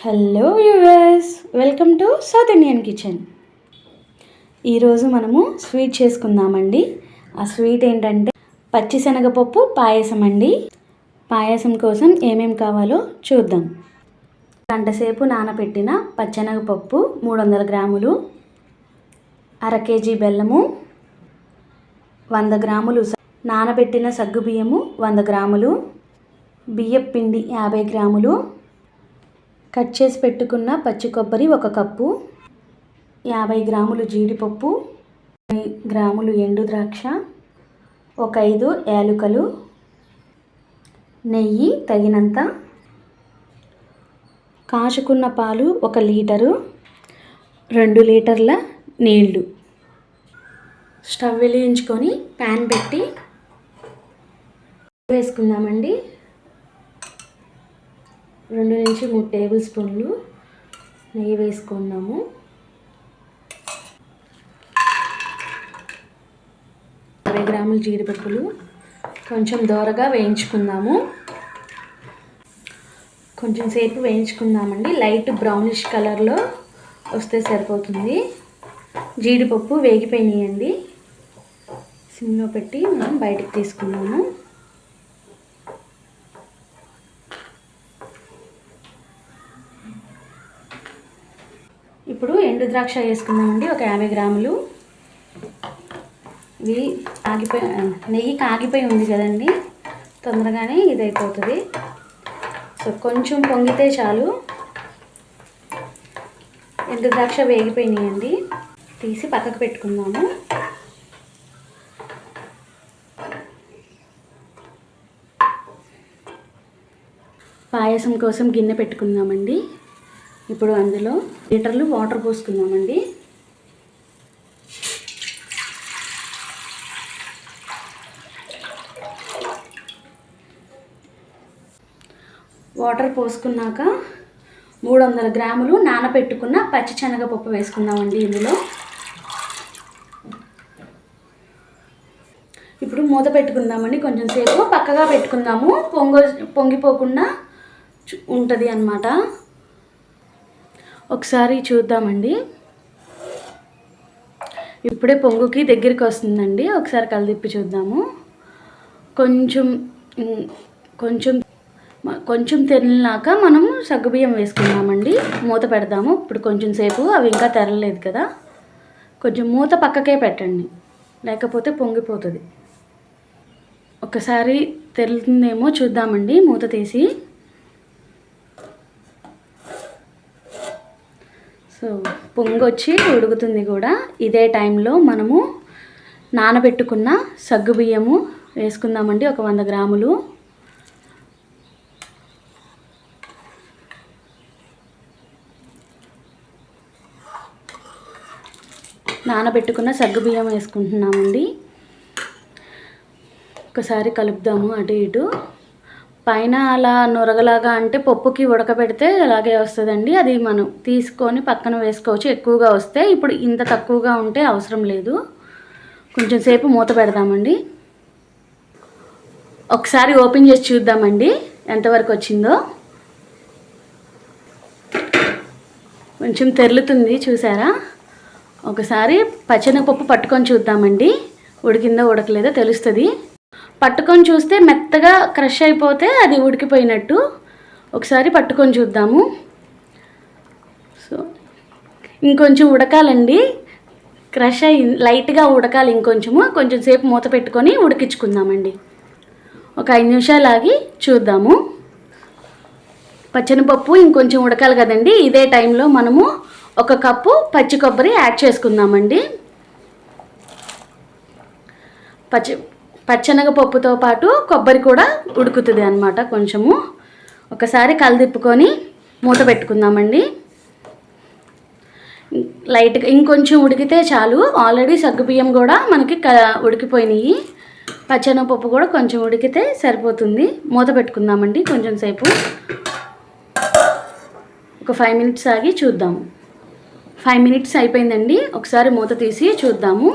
Hello viewers welcome to South Indian kitchen ఈరోజు మనము sweet చేసుకుందామండి. ఆ స్వీట్ ఏంటంటే పచ్చిశనగపప్పు పాయసం అండి. పాయసం కోసం ఏమేం కావాలో చూద్దాం. గంటసేపు నానబెట్టిన పచ్చనగపప్పు మూడు వందల గ్రాములు అర కేజీ బెల్లము వంద గ్రాములు నానబెట్టిన నానబెట్టిన సగ్గుబియ్యము వంద గ్రాములు బియ్యం పిండి యాభై గ్రాములు కట్ చేసి పెట్టుకున్న పచ్చి కొబ్బరి ఒక కప్పు యాభై గ్రాములు జీడిపప్పు గ్రాములు ఎండు ద్రాక్ష ఒక ఐదు యాలుకలు నెయ్యి తగినంత కాచుకున్న పాలు ఒక లీటరు రెండు లీటర్ల నీళ్ళు. స్టవ్ వెలిగించుకొని ప్యాన్ పెట్టి వేసుకుందామండి. రెండు నుంచి మూడు టేబుల్ స్పూన్లు నెయ్యి వేసుకుందాము. అరవై గ్రాములు జీడిపప్పులు కొంచెం దోరగా వేయించుకుందాము. కొంచెం సేపు వేయించుకుందామండి. లైట్ బ్రౌనిష్ కలర్లో వస్తే సరిపోతుంది. జీడిపప్పు వేగిపోయినాయండి. సిమ్లో పెట్టి మనం బయటకు తీసుకున్నాము ఇప్పుడు ఎండు ద్రాక్ష వేసుకుందామండి ఒక యాభై గ్రాములు. ఇవి కాగిపోయి నెయ్యి కాగిపోయి ఉంది కదండి తొందరగానే ఇది అయిపోతుంది సో కొంచెం పొంగితే చాలు. ఎండు ద్రాక్ష వేగిపోయినాయండి. తీసి పక్కకు పెట్టుకుందాము. పాయసం కోసం గిన్నె పెట్టుకుందామండి. ఇప్పుడు అందులో లీటర్లు వాటర్ పోసుకుందామండి. వాటర్ పోసుకున్నాక మూడు వందల గ్రాములు నానబెట్టుకున్న పచ్చి శనగపప్పు వేసుకుందామండి ఇందులో. ఇప్పుడు మూత పెట్టుకుందామండి కొంచెం సేపు. పక్కగా పెట్టుకుందాము. పొంగ పొంగిపోకుండా ఉంటుంది అన్నమాట. ఒకసారి చూద్దామండి. ఇప్పుడే పొంగుకి దగ్గరికి వస్తుందండి. ఒకసారి కలిదిప్పి చూద్దాము. కొంచెం కొంచెం కొంచెం తెరిలినాక మనము సగ్గుబియ్యం వేసుకుందామండి. మూత పెడదాము. ఇప్పుడు కొంచెం సేపు అవి ఇంకా తెరలేదు కదా. కొంచెం మూత పక్కకే పెట్టండి. లేకపోతే పొంగిపోతుంది. ఒకసారి తెరుతుందేమో చూద్దామండి. మూత తీసి. సో పొంగొచ్చి ఉడుకుతుంది కూడా. ఇదే టైంలో మనము నానబెట్టుకున్న సగ్గుబియ్యము వేసుకుందామండి ఒక వంద గ్రాములు. నానబెట్టుకున్న సగ్గుబియ్యం వేసుకుంటున్నామండి. ఒకసారి కలుపుదాము అటు ఇటు. పైన అలా నొరగలాగా అంటే పప్పుకి ఉడకబెడితే అలాగే వస్తుందండి. అది మనం తీసుకొని పక్కన వేసుకోవచ్చు. ఎక్కువగా వస్తే ఇప్పుడు ఇంత తక్కువగా ఉంటే అవసరం లేదు. కొంచెం సేపు మూత పెడదామండి. ఒకసారి ఓపెన్ చేసి చూద్దామండి. ఎంతవరకు వచ్చిందో. కొంచెం తెరులుతుంది చూసారా? ఒకసారి పచ్చనపప్పు పట్టుకొని చూద్దామండి. ఉడికిందో ఉడకలేదో తెలుస్తుంది. పట్టుకొని చూస్తే మెత్తగా క్రష్ అయిపోతే అది ఉడికిపోయినట్టు. ఒకసారి పట్టుకొని చూద్దాము. సో ఇంకొంచెం ఉడకాలండి. క్రష్ అయి లైట్గా ఉడకాలి ఇంకొంచెము. కొంచెం సేపు మూత పెట్టుకొని ఉడికించుకుందామండి. ఒక ఐదు నిమిషాలు ఆగి చూద్దాము. పచ్చనిపప్పు ఇంకొంచెం ఉడకాలి కదండి. ఇదే టైంలో మనము ఒక కప్పు పచ్చి కొబ్బరి యాడ్ చేసుకుందామండి. పచ్చి పచ్చెనగపప్పుతో పాటు కొబ్బరి కూడా ఉడుకుతుంది అనమాట కొంచెము. ఒకసారి కలదిప్పుకొని మూత పెట్టుకుందామండి. లైట్గా ఇంకొంచెం ఉడికితే చాలు. ఆల్రెడీ సగ్గుబియ్యం కూడా మనకి క ఉడికిపోయినాయి. పచ్చనపప్పు కూడా కొంచెం ఉడికితే సరిపోతుంది. మూత పెట్టుకుందామండి కొంచెం సేపు. ఒక ఫైవ్ మినిట్స్ ఆగి చూద్దాము. ఫైవ్ మినిట్స్ అయిపోయిందండి. ఒకసారి మూత తీసి చూద్దాము.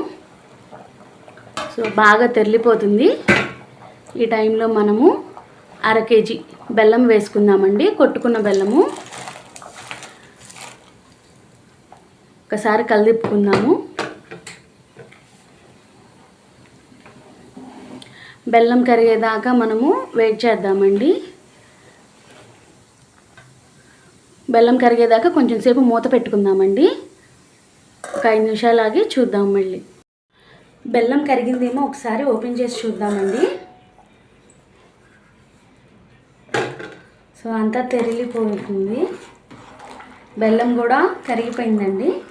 సో బాగా తెరిలిపోతుంది. ఈ టైంలో మనము అర కేజీ బెల్లం వేసుకుందామండి. కొట్టుకున్న బెల్లము. ఒకసారి కలిదిప్పుకుందాము. బెల్లం కరిగేదాకా మనము వెయిట్ చేద్దామండి. బెల్లం కరిగేదాకా కొంచెం సేపు మూత పెట్టుకుందామండి. ఒక ఐదు నిమిషాలు ఆగి చూద్దాం మళ్ళీ. బెల్లం కరిగిందేమో ఒకసారి ఓపెన్ చేసి చూద్దామండి. సో అంతా తెరిలిపోతుంది. బెల్లం కూడా కరిగిపోయిందండి.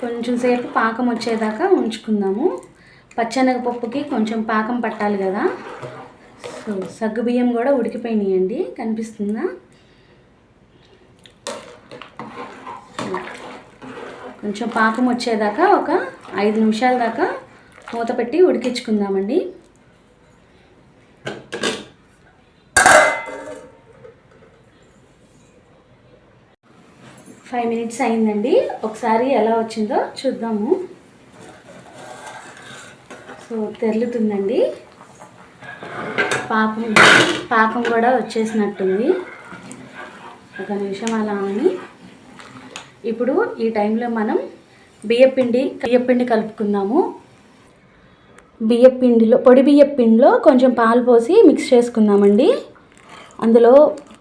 కొంచెం సేపు పాకం వచ్చేదాకా ఉంచుకుందాము. పచ్చనగపప్పుకి కొంచెం పాకం పట్టాలి కదా. సో సగ్గు బియ్యం కూడా ఉడికిపోయినాయండి. కనిపిస్తుందా? కొంచెం పాకం వచ్చేదాకా ఒక ఐదు నిమిషాల దాకా మూత పెట్టి ఉడికించుకుందామండి. ఫైవ్ మినిట్స్ అయిందండి. ఒకసారి ఎలా వచ్చిందో చూద్దాము. సో తెరులుతుందండి. పాకం పాకం కూడా వచ్చేసినట్టుంది. ఒక నిమిషం అలా అని ఇప్పుడు ఈ టైంలో మనం బియ్యపిండి బియ్యపిండి కలుపుకుందాము. బియ్యపిండిలో పొడి బియ్యపిండిలో కొంచెం పాలు పోసి మిక్స్ చేసుకుందామండి. అందులో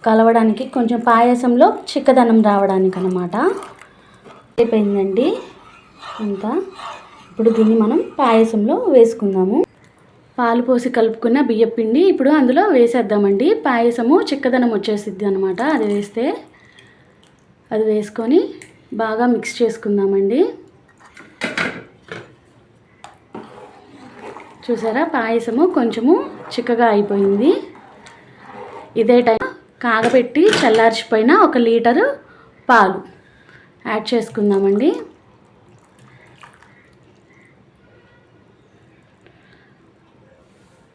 కలవడానికి కొంచెం పాయసంలో చిక్కదనం రావడానికి అనమాట అయిపోయిందండి. అంతా ఇప్పుడు దీన్ని మనం పాయసంలో వేసుకుందాము. పాలు పోసి కలుపుకున్న బియ్యపిండి ఇప్పుడు అందులో వేసేద్దామండి. పాయసము చిక్కదనం వచ్చేసిద్ది అనమాట అది వేస్తే అది వేసుకొని బాగా మిక్స్ చేసుకుందామండి. చూసారా? పాయసము కొంచెము చిక్కగా అయిపోయింది. ఇదే టైం కాగబెట్టి చల్లార్చిపోయిన ఒక లీటరు పాలు యాడ్ చేసుకుందామండి.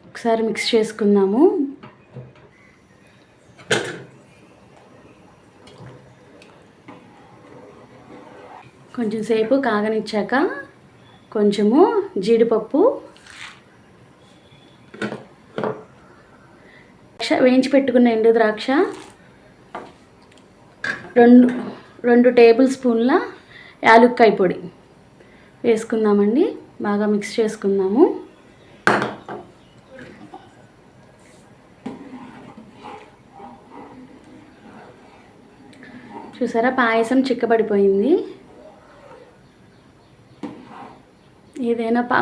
ఒకసారి మిక్స్ చేసుకుందాము. కొంచెం సేపు కాగనిచ్చాక కొంచెము జీడిపప్పు ద్రాక్ష వేయించి పెట్టుకున్న ఎండు ద్రాక్ష రెండు రెండు టేబుల్ స్పూన్ల యాలుక్కాయ పొడి వేసుకుందామండి. బాగా మిక్స్ చేసుకుందాము. చూసారా? పాయసం చిక్కబడిపోయింది. ఏదైనా పా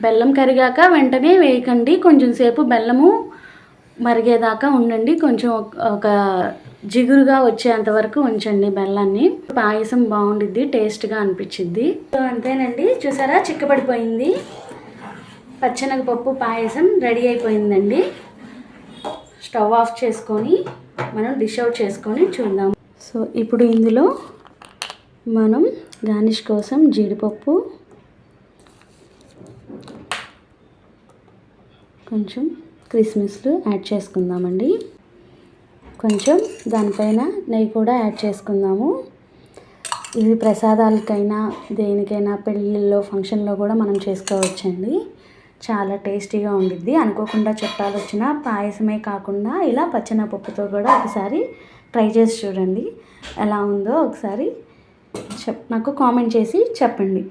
బెల్లం కరిగాక వెంటనే వేయకండి. కొంచెం సేపు బెల్లము మరిగేదాకా ఉండండి. కొంచెం ఒక జిగురుగా వచ్చేంత వరకు ఉంచండి బెల్లాన్ని. పాయసం బాగుండిద్ది టేస్ట్గా అనిపించిద్ది సో అంతేనండి. చూసారా? చిక్కబడిపోయింది. పచ్చనగపప్పు పాయసం రెడీ అయిపోయిందండి. స్టవ్ ఆఫ్ చేసుకొని మనం డిష్ అవుట్ చేసుకొని చూద్దాం. సో ఇప్పుడు ఇందులో మనం గార్నిష్ కోసం జీడిపప్పు కొంచెం క్రిస్మస్లు యాడ్ చేసుకుందామండి. కొంచెం దానిపైన నెయ్యి కూడా యాడ్ చేసుకుందాము. ఇవి ప్రసాదాలకైనా దేనికైనా పెళ్ళిళ్ళలో ఫంక్షన్లో కూడా మనం చేసుకోవచ్చండి. చాలా టేస్టీగా ఉండిద్ది. అనుకోకుండా చుట్టాలు వచ్చిన పాయసమే కాకుండా ఇలా పచ్చనపప్పుతో కూడా ఒకసారి ట్రై చేసి చూడండి. ఎలా ఉందో ఒకసారి చెప్ నాకు కామెంట్ చేసి చెప్పండి.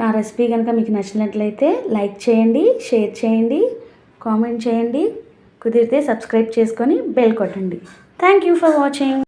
నా రెసిపీ కనుక మీకు నచ్చినట్లయితే లైక్ చేయండి షేర్ చేయండి కామెంట్ చేయండి కుదిరితే సబ్స్క్రైబ్ చేసుకొని బెల్ కొట్టండి. Thank you for watching